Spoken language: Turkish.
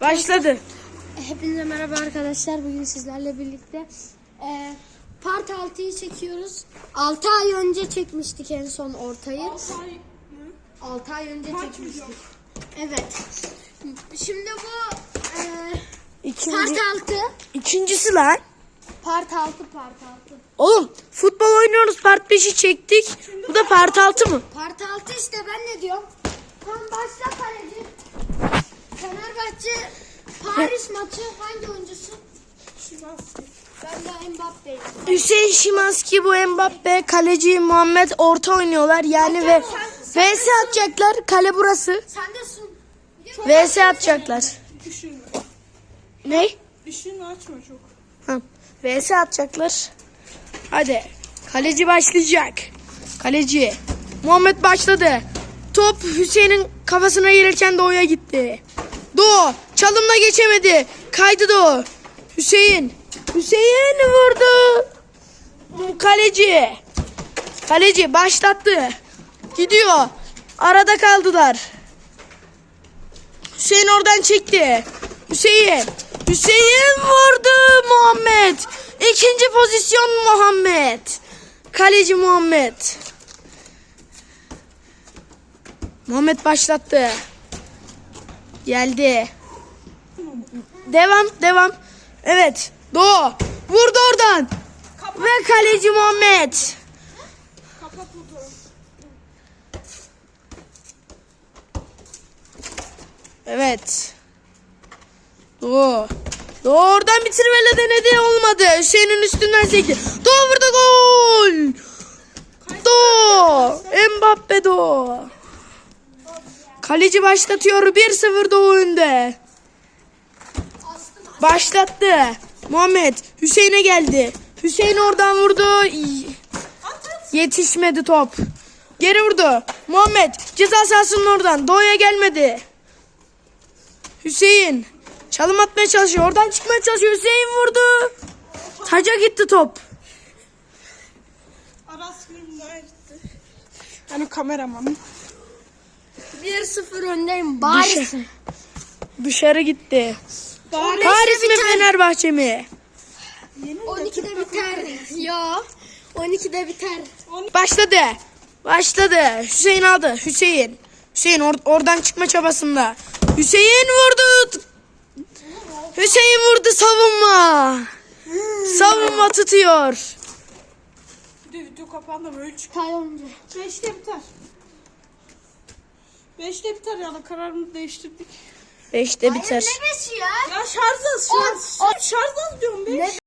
Başladı. Hepinize merhaba arkadaşlar. Bugün sizlerle birlikte e, part 6'yı çekiyoruz. 6 ay önce çekmiştik en son ortayı. 6 ay önce çekmiştik. Evet. Şimdi bu e, İkinci, part 6. ikincisi lan. Part 6 part 6. Oğlum futbol oynuyoruz part 5'i çektik. Bu da part 6 mı? Part 6 işte ben ne diyorum? Tam başla kaleci. Fenerbahçe Paris maçı hangi oyuncusu? Ben de Mbappe'yim. Hüseyin Şimanski bu Mbappe, kaleci Muhammed orta oynuyorlar. Yani ve VS atacaklar. Kale burası. Sen de sun. VS atacaklar. Düşünme. Ne? Düşünme açma çok. Ha, VS atacaklar. Hadi. Kaleci başlayacak. Kaleci. Muhammed başladı. Top Hüseyin'in kafasına gelirken Doğu'ya gitti. Doğu çalımla geçemedi. Kaydı Doğu. Hüseyin. Hüseyin vurdu. Kaleci. Kaleci başlattı. Gidiyor. Arada kaldılar. Hüseyin oradan çekti. Hüseyin. Hüseyin vurdu Muhammed. İkinci pozisyon Muhammed. Kaleci Muhammed. Muhammed başlattı. Geldi. Devam, devam. Evet. Doğu. Vurdu oradan. Ve kaleci Muhammed. Evet. Doğu. Doğu oradan bitirmele denedi olmadı. Hüseyin'in üstünden sekti. Doğu vurdu gol. Doğu. Mbappe Doğu. Kaleci başlatıyor. 1-0 Doğu önde. Başlattı. Muhammed Hüseyin'e geldi. Hüseyin oradan vurdu. Yetişmedi top. Geri vurdu. Muhammed ceza sahasının oradan. Doğu'ya gelmedi. Hüseyin çalım atmaya çalışıyor. Oradan çıkmaya çalışıyor. Hüseyin vurdu. Taca gitti top. Aras gitti. Yani kameraman. 1-0 öndeyim. Paris. Dışarı gitti. Bari Paris mi Fenerbahçe mi? 12'de biter. Yo. 12'de biter. Başladı. Başladı. Hüseyin aldı. Hüseyin. Hüseyin or- oradan çıkma çabasında. Hüseyin vurdu. Hüseyin vurdu savunma. Savunma tutuyor. Bir de video kapandı böyle çık. Tay önce. Beşte biter. Beşte biter yani kararımızı değiştirdik. Beşte biter. Ne beşi ya? Ya şarj az şarj. On- Şarj az diyorum be. Ne